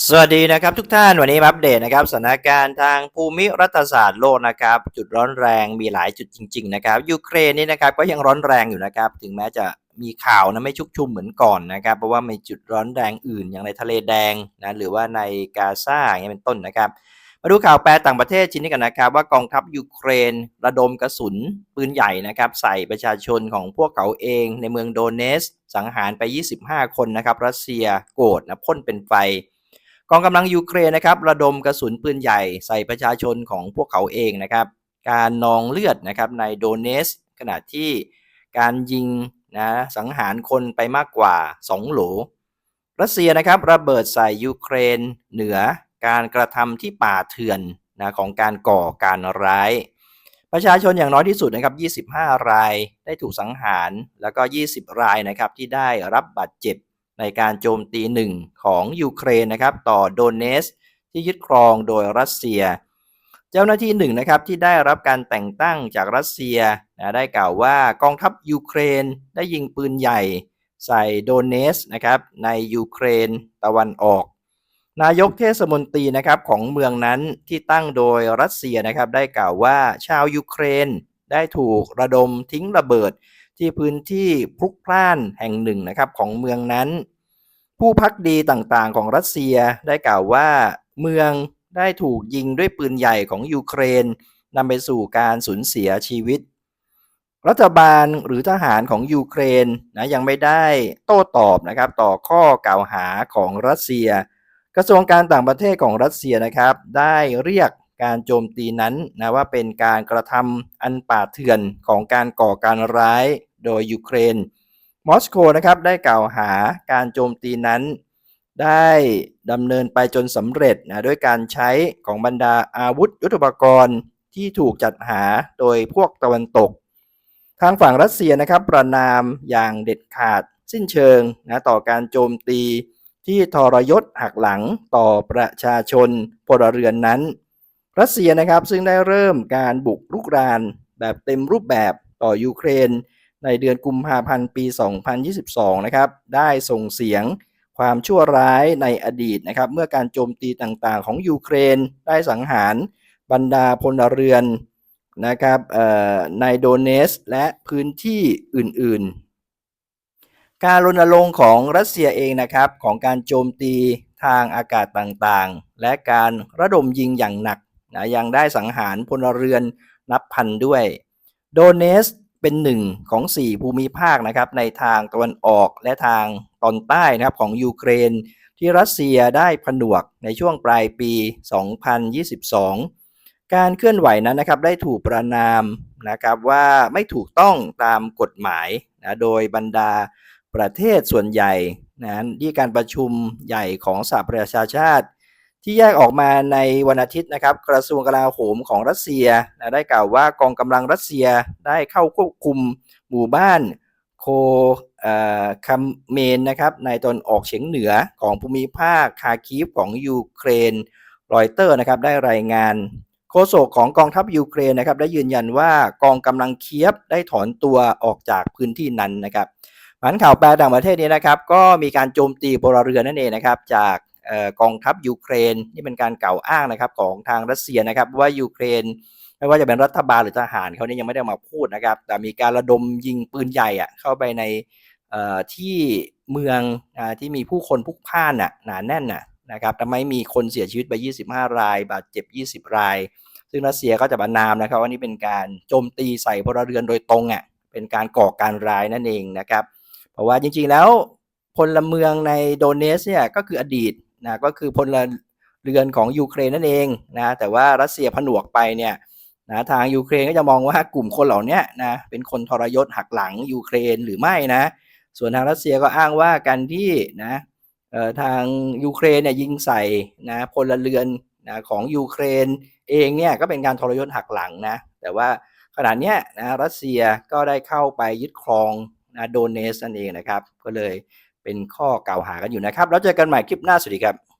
สวัสดีนะครับทุกท่านวันนี้อัปเดตนะครับสถานการณ์ทางภูมิรัฐศาสตร์โลกนะครับ จุดร้อนแรงมีหลายจุดจริง ๆ นะครับยูเครนนี่นะครับก็ยังร้อนแรงอยู่นะครับ ถึงแม้จะมีข่าวนะไม่ชุกชุมเหมือนก่อนนะครับ เพราะว่ามีจุดร้อนแรงอื่น อย่างในทะเลแดงนะหรือว่าในกาซาอย่างนี้เป็นต้นนะครับ มาดูข่าวแปลต่างประเทศชิ้นนี้กันนะครับ ว่ากองทัพยูเครน ระดมกระสุนปืนใหญ่นะครับ ใส่ประชาชนของพวกเขาเองในเมืองโดเนส สังหารไป 25 คนนะครับรัสเซียโกรธนะพ่นเป็นไฟ กองกำลังยูเครนนะครับระดมกระสุนปืนใหญ่ใส่ประชาชนของพวกเขาเองนะครับ การนองเลือดนะครับในโดเนสขณะที่การยิงนะสังหารคนไปมากกว่า2โหลรัสเซียนะครับระเบิดใส่ยูเครนเหนือการกระทำที่ป่าเถื่อนนะของการก่อการร้าย ประชาชนอย่างน้อยที่สุดนะครับ 25 รายได้ถูกสังหาร แล้วก็ 20 รายนะครับที่ได้รับบาดเจ็บ ในการโจมตีหนึ่งของยูเครนนะครับต่อโดเนสที่ยึดครองโดยรัสเซีย เจ้าหน้าที่หนึ่งนะครับที่ได้รับการแต่งตั้งจากรัสเซียนะได้กล่าวว่ากองทัพยูเครนได้ยิงปืนใหญ่ใส่โดเนสนะครับในยูเครนตะวันออก นายกเทศมนตรีนะครับของเมืองนั้นที่ตั้งโดยรัสเซียนะครับได้กล่าวว่าชาวยูเครนได้ถูกระดมทิ้งระเบิด ที่พื้นที่พลุกพล่านแห่งหนึ่งนะครับของเมืองนั้น ผู้พักดีต่างๆของรัสเซียได้กล่าวว่าเมืองได้ถูกยิงด้วยปืนใหญ่ของยูเครนนำไปสู่การสูญเสียชีวิต รัฐบาลหรือทหารของยูเครนนะยังไม่ได้โต้ตอบนะครับต่อข้อกล่าวหาของรัสเซีย กระทรวงการต่างประเทศของรัสเซียนะครับ ได้เรียกการโจมตีนั้นนะว่าเป็นการกระทำอันป่าเถื่อนของการก่อการร้าย โดยยูเครน มอสโกนะครับได้กล่าวหาการโจมตีนั้นได้ดำเนินไปจนสำเร็จนะด้วยการใช้ของบรรดาอาวุธยุทโธปกรณ์ที่ถูกจัดหาโดยพวกตะวันตก ทางฝั่งรัสเซียนะครับประนามอย่างเด็ดขาดสิ้นเชิงนะต่อการโจมตีที่ทรยศหักหลังต่อประชาชนพลเรือนนั้น รัสเซียนะครับซึ่งได้เริ่มการบุกรุกรานแบบเต็มรูปแบบต่อยูเครน ในเดือนกุมภาพันธ์ปี 2022 นะครับ ได้ส่งเสียงความชั่วร้ายในอดีตนะครับ เมื่อการโจมตีต่างๆ ของยูเครนได้สังหารบรรดาพลเรือนนะครับในโดเนสและพื้นที่อื่นๆ การรณรงค์ของรัสเซียเองนะครับ ของการโจมตีทางอากาศต่างๆ และการระดมยิงอย่างหนักนะยังได้สังหารพลเรือนนับพันด้วย โดเนส เป็นหนึ่งของ 4 ภูมิภาคนะครับในทางตะวันออกและทางตอนใต้นะครับของยูเครน ที่รัสเซียได้ผนวกในช่วงปลายปี 2022 การเคลื่อนไหวนั้นนะครับได้ถูกประนามนะครับว่าไม่ถูกต้องตามกฎหมายนะโดยบรรดาประเทศส่วนใหญ่นะที่การประชุมใหญ่ของสหประชาชาติ ที่แยกออกมาในวันอาทิตย์นะครับ กระทรวงกลาโหมของรัสเซียนะได้กล่าวว่ากองกำลังรัสเซียได้เข้าควบคุมหมู่บ้านโคคัมเมนนะครับในตอนออกเฉียงเหนือของภูมิภาคคาคีฟของยูเครนรอยเตอร์นะครับได้รายงานโฆษกของกองทัพยูเครนนะครับได้ยืนยันว่ากองกำลังเคียบได้ถอนตัวออกจากพื้นที่นั้นนะครับผันข่าวแปลต่างประเทศนี้นะครับ ก็มีการโจมตีพลเรือนนั่นเองนะครับจาก กองทัพยูเครนนี่เป็นการกล่าวอ้างนะครับของทางรัสเซียนะครับว่ายูเครนไม่ว่าจะเป็นรัฐบาลหรือทหารเขานี่ยังไม่ได้มาพูดนะครับ แต่มีการระดมยิงปืนใหญ่อะเข้าไปในที่เมืองที่มีผู้คนพลุกพล่านหนาแน่นนะครับทำไมมีคนเสียชีวิตไป 25 ราย บาดเจ็บ 20 ราย ซึ่งรัสเซียก็จะบันนามนะครับว่านี่เป็นการโจมตีใส่พลเรือนโดยตรงอะเป็นการก่อการร้ายนั่นเองนะครับ เพราะว่าจริงๆแล้วพลเมืองในโดเนสเนี่ยก็คืออดีต นะก็คือพลเรือนของยูเครนนั่นเองนะแต่ว่ารัสเซียผนวกไปเนี่ยนะทางยูเครนก็จะมองว่ากลุ่มคนเหล่านี้นะเป็นคนทรยศหักหลังยูเครนหรือไม่นะ ส่วนทางรัสเซียก็อ้างว่าการที่นะทางยูเครนเนี่ยยิงใส่นะพลเรือนนะของยูเครนเองเนี่ยก็เป็นการทรยศหักหลังนะแต่ว่าขณะนี้นะรัสเซียก็ได้เข้าไปยึดครองนะโดเนสนั่นเองนะครับ ก็เลย เป็นข้อกล่าวหากันอยู่นะครับ แล้วเจอกันใหม่คลิปหน้าสวัสดีครับ